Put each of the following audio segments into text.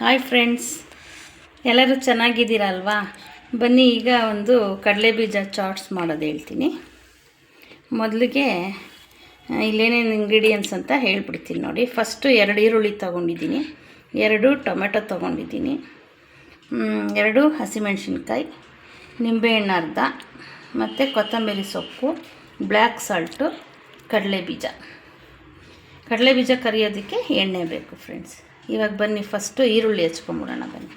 Hi friends ಎಲ್ಲರೂ ಚೆನ್ನಾಗಿದ್ದೀರಲ್ವಾ? ಬನ್ನಿ ಈಗ ಒಂದು ಕಡಲೆ ಬೀಜ ಚಾಟ್ಸ್ ಮಾಡೋದು ಹೇಳ್ತೀನಿ. ಮೊದಲಿಗೆ ಇಲ್ಲೇನೇನು ಇಂಗ್ರೀಡಿಯೆಂಟ್ಸ್ ಅಂತ ಹೇಳ್ಬಿಡ್ತೀನಿ ನೋಡಿ. ಫಸ್ಟು ಎರಡು ಈರುಳ್ಳಿ ತೊಗೊಂಡಿದ್ದೀನಿ. ಎರಡು ಟೊಮೆಟೊ ತೊಗೊಂಡಿದ್ದೀನಿ. ಎರಡು ಹಸಿಮೆಣ್ಸಿನ್ಕಾಯಿ ನಿಂಬೆಹಣ್ಣು ಅರ್ಧ, ಮತ್ತು ಕೊತ್ತಂಬರಿ ಸೊಪ್ಪು ಬ್ಲ್ಯಾಕ್ ಸಾಲ್ಟು ಕಡಲೆ ಬೀಜ ಕಡಲೆ ಕರಿಯೋದಕ್ಕೆ ಎಣ್ಣೆ ಬೇಕು ಫ್ರೆಂಡ್ಸ್ ಇವಾಗ ಬನ್ನಿ ಫಸ್ಟು ಈರುಳ್ಳಿ ಹಚ್ಕೊಂಬಿಡೋಣ ಬನ್ನಿ.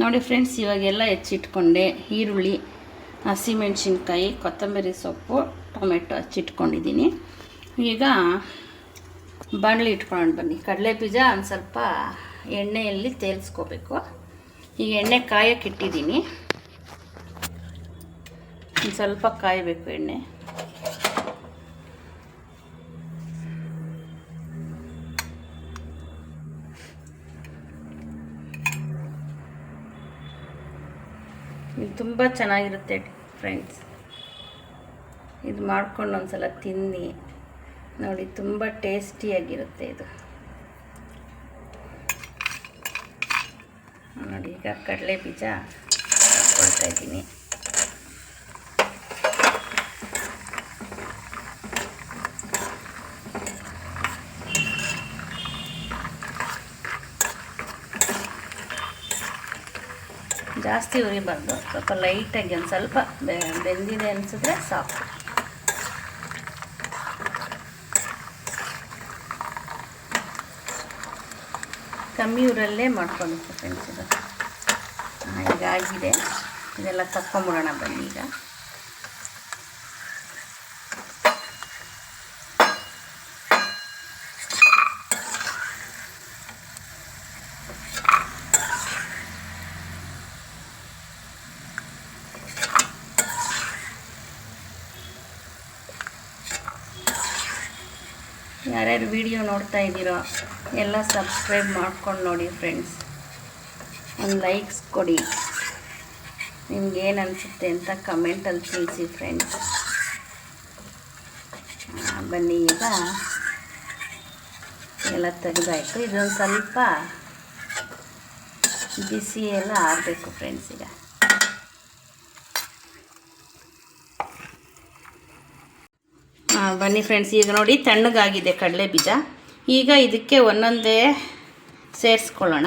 ನೋಡಿ ಫ್ರೆಂಡ್ಸ್ ಇವಾಗೆಲ್ಲ ಹೆಚ್ಚಿಟ್ಕೊಂಡೆ ಈರುಳ್ಳಿ ಹಸಿಮೆಣಸಿನ್ಕಾಯಿ ಕೊತ್ತಂಬರಿ ಸೊಪ್ಪು, ಟೊಮೆಟೊ ಹಚ್ಚಿಟ್ಕೊಂಡಿದ್ದೀನಿ. ಈಗ ಬಾಣಲಿ ಇಟ್ಕೊಳ್ಳೋಣ ಬನ್ನಿ. ಕಡಲೆ ಬೀಜ ಒಂದು ಸ್ವಲ್ಪ ಎಣ್ಣೆಯಲ್ಲಿ ತೇಲ್ಸ್ಕೋಬೇಕು. ಈಗ ಎಣ್ಣೆ ಕಾಯಕ್ಕೆ ಇಟ್ಟಿದ್ದೀನಿ. ಒಂದು ಸ್ವಲ್ಪ ಕಾಯಬೇಕು ಎಣ್ಣೆ. ಇದು ತುಂಬ ಚೆನ್ನಾಗಿರುತ್ತೆ ಫ್ರೆಂಡ್ಸ್ ಇದು ಮಾಡ್ಕೊಂಡು ಒಂದ್ಸಲ ತಿನ್ನಿ. ನೋಡಿ, ತುಂಬ ಟೇಸ್ಟಿಯಾಗಿರುತ್ತೆ ಇದು. ನೋಡಿ, ಈಗ ಕಡಲೆ ಬೀಜ ಹಾಕ್ಕೊಳ್ತಾ ಇದ್ದೀನಿ. ಜಾಸ್ತಿ ಉರಿಬಾರ್ದು ಸ್ವಲ್ಪ ಲೈಟಾಗಿ ಒಂದು ಸ್ವಲ್ಪ ಬೆಂದಿದೆ ಅನಿಸಿದ್ರೆ ಸಾಕು. ಕಮ್ಮಿ ಊರಲ್ಲೇ ಮಾಡ್ಕೊಂಡು ಫ್ರೆಂಡ್ಸ್ ಇದು. ಹೀಗಾಗಿದೆ. ಇದೆಲ್ಲ ತಕ್ಕೊಂಬಿಡೋಣ ಬನ್ನಿ ಈಗ. ಯಾರ್ಯಾರು ವಿಡಿಯೋ ನೋಡ್ತಾ ಇದ್ದೀರೋ, ಎಲ್ಲ ಸಬ್ಸ್ಕ್ರೈಬ್ ಮಾಡ್ಕೊಂಡು ನೋಡಿ ಫ್ರೆಂಡ್ಸ್ ಒಂದು ಲೈಕ್ಸ್ ಕೊಡಿ. ನಿಮ್ಗೇನು ಅನಿಸುತ್ತೆ ಅಂತ ಕಮೆಂಟಲ್ಲಿ ತಿಳಿಸಿ ಫ್ರೆಂಡ್ಸ್ ಬನ್ನಿ ಈಗ. ಎಲ್ಲ ತೆಗೆದಾಯಿತು. ಇದೊಂದು ಸ್ವಲ್ಪ ಬಿಸಿ ಎಲ್ಲ ಆಗಬೇಕು ಫ್ರೆಂಡ್ಸ್ ಈಗ. ಬನ್ನಿ ಫ್ರೆಂಡ್ಸ್ ಈಗ ನೋಡಿ ತಣ್ಣಗಾಗಿದೆ ಕಡಲೆ ಬೀಜ ಈಗ ಇದಕ್ಕೆ ಒಂದೊಂದೇ ಸೇರಿಸ್ಕೊಳ್ಳೋಣ.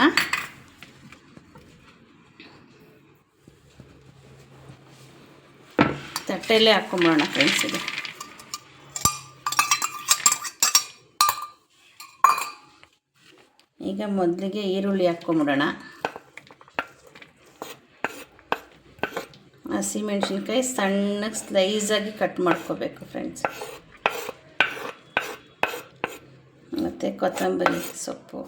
ತಟ್ಟೆಯಲ್ಲೇ ಹಾಕ್ಕೊಂಬಿಡೋಣ ಫ್ರೆಂಡ್ಸ್ ಇದು ಈಗ ಮೊದಲಿಗೆ ಈರುಳ್ಳಿ ಹಾಕ್ಕೊಂಬಿಡೋಣ ಹಸಿಮೆಣ್ಸಿನ್ಕಾಯಿ ಸಣ್ಣಗೆ ಸ್ಲೈಸಾಗಿ ಕಟ್ ಮಾಡ್ಕೋಬೇಕು ಫ್ರೆಂಡ್ಸ್ ಮತ್ತು ಕೊತ್ತಂಬರಿ ಸೊಪ್ಪು.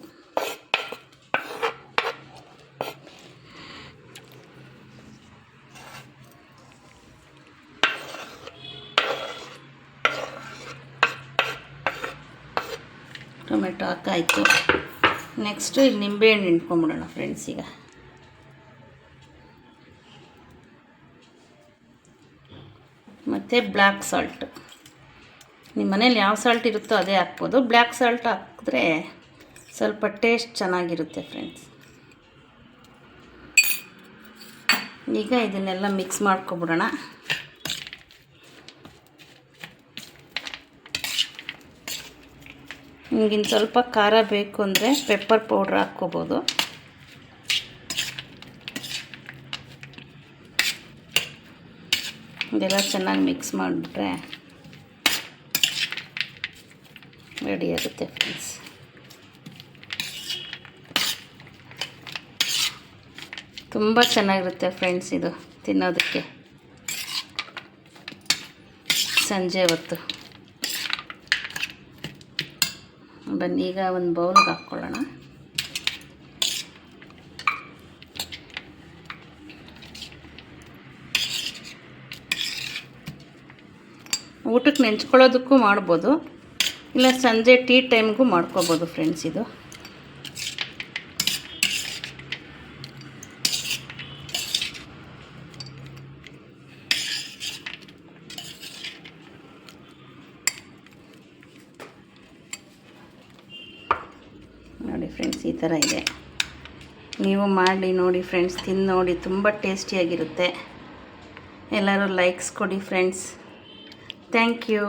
ಟೊಮೆಟೊ ಹಾಕಾಯಿತು. ನೆಕ್ಸ್ಟು ಇಲ್ಲಿ ನಿಂಬೆಹಣ್ಣು ಹಿಂಡ್ಕೊಂಬಿಡೋಣ ಫ್ರೆಂಡ್ಸ್ ಈಗ. ಮತ್ತು ಬ್ಲ್ಯಾಕ್ ಸಾಲ್ಟ್ ನಿಮ್ಮ ಮನೇಲಿ ಯಾವ ಸಾಲ್ಟ್ ಇರುತ್ತೋ ಅದೇ ಹಾಕ್ಬೋದು. ಬ್ಲ್ಯಾಕ್ ಸಾಲ್ಟ್ ಹಾಕಿದ್ರೆ ಸ್ವಲ್ಪ ಟೇಸ್ಟ್ ಚೆನ್ನಾಗಿರುತ್ತೆ ಫ್ರೆಂಡ್ಸ್ ಈಗ ಇದನ್ನೆಲ್ಲ ಮಿಕ್ಸ್ ಮಾಡ್ಕೊಬಿಡೋಣ. ನಿಮಗಿನ್ನು ಸ್ವಲ್ಪ ಖಾರ ಬೇಕು ಅಂದರೆ ಪೆಪ್ಪರ್ ಪೌಡ್ರ್ ಹಾಕ್ಕೋಬೋದು. ಇದೆಲ್ಲ ಚೆನ್ನಾಗಿ ಮಿಕ್ಸ್ ಮಾಡಿಬಿಟ್ರೆ ರೆಡಿ ಆಗುತ್ತೆ ಫ್ರೆಂಡ್ಸ್ ತುಂಬ ಚೆನ್ನಾಗಿರುತ್ತೆ ಫ್ರೆಂಡ್ಸ್ ಇದು ತಿನ್ನೋದಕ್ಕೆ. ಸಂಜೆ ಹೊತ್ತು. ಬನ್ನಿ, ಈಗ ಒಂದು ಬೌಲ್ಗೆ ಹಾಕ್ಕೊಳ್ಳೋಣ. ಊಟಕ್ಕೆ ನೆಂಚ್ಕೊಳ್ಳೋದಕ್ಕೂ ಮಾಡ್ಬೋದು. ಇಲ್ಲ, ಸಂಜೆ ಟೀ ಟೈಮ್ಗೂ ಮಾಡ್ಕೋಬೋದು ಫ್ರೆಂಡ್ಸ್ ಇದು. ನೋಡಿ ಫ್ರೆಂಡ್ಸ್ ಈ ಥರ ಇದೆ. ನೀವು ಮಾಡಿ ನೋಡಿ ಫ್ರೆಂಡ್ಸ್ ತಿಂದು ನೋಡಿ, ತುಂಬ ಟೇಸ್ಟಿಯಾಗಿರುತ್ತೆ ಎಲ್ಲರೂ ಲೈಕ್ಸ್ ಕೊಡಿ ಫ್ರೆಂಡ್ಸ್ ಥ್ಯಾಂಕ್ ಯು